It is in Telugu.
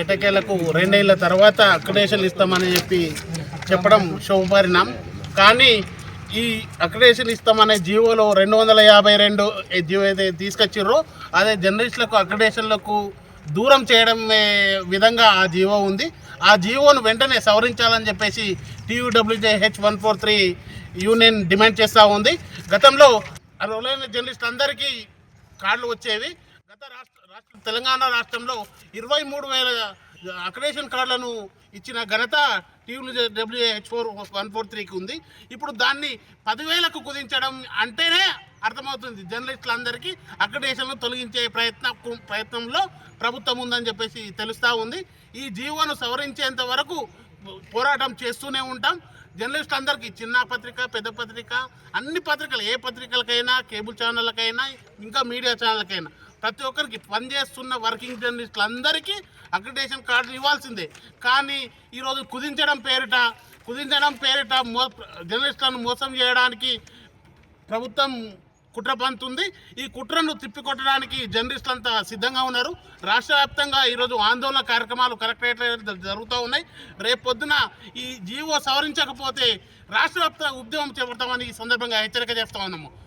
ఎటకేలకు రెండేళ్ళ తర్వాత అక్రిడేషన్ ఇస్తామని చెప్పి చెప్పడం శుభపరిణాం కానీ ఈ అక్రిడేషన్ ఇస్తామనే జీవోలో రెండు వందల యాభై రెండు జీవో అయితే తీసుకొచ్చిర్రో అదే జర్నలిస్టులకు అక్రిడేషన్లకు దూరం చేయడం విధంగా ఆ జీవో ఉంది. ఆ జీవోను వెంటనే సవరించాలని చెప్పేసి TUWJ H one four three union demand చేస్తూ ఉంది. గతంలో అర్హులైన జర్నలిస్ట్ అందరికీ కార్డులు వచ్చేవి. రాష్ట్ర తెలంగాణ రాష్ట్రంలో ఇరవై మూడు వేల అక్రెడిషన్ కార్డులను ఇచ్చిన ఘనత TV WH four one four త్రీకి ఉంది. ఇప్పుడు దాన్ని పదివేలకు కుదించడం అంటేనే అర్థమవుతుంది జర్నలిస్టులందరికీ అక్రెడిషన్లు తొలగించే ప్రయత్న ప్రయత్నంలో ప్రభుత్వం ఉందని చెప్పేసి తెలుస్తూ ఉంది. ఈ జీవోను సవరించేంత వరకు పోరాటం చేస్తూనే ఉంటాం. జర్నలిస్ట్ అందరికీ చిన్న పత్రిక పెద్ద పత్రిక అన్ని పత్రికలు ఏ పత్రికలకైనా కేబుల్ ఛానళ్ళకైనా ఇంకా మీడియా ఛానళ్ళకైనా ప్రతి ఒక్కరికి పనిచేస్తున్న వర్కింగ్ జర్నలిస్టులు అందరికీ అక్రిడేషన్ కార్డులు ఇవ్వాల్సిందే. కానీ ఈరోజు కుదించడం పేరిట కుదించడం పేరిట మో జర్నలిస్టులను మోసం చేయడానికి ప్రభుత్వం కుట్ర పంతుంది ఈ కుట్రను తిప్పికొట్టడానికి జర్నలిస్టులు అంతా సిద్ధంగా ఉన్నారు. రాష్ట్ర వ్యాప్తంగా ఈరోజు ఆందోళన కార్యక్రమాలు కలెక్టరేట్ జరుగుతూ ఉన్నాయి. రేపు పొద్దున ఈ జీవో సవరించకపోతే రాష్ట్ర వ్యాప్త ఉద్యమం చేపడతామని ఈ సందర్భంగా హెచ్చరిక చేస్తా ఉన్నాము.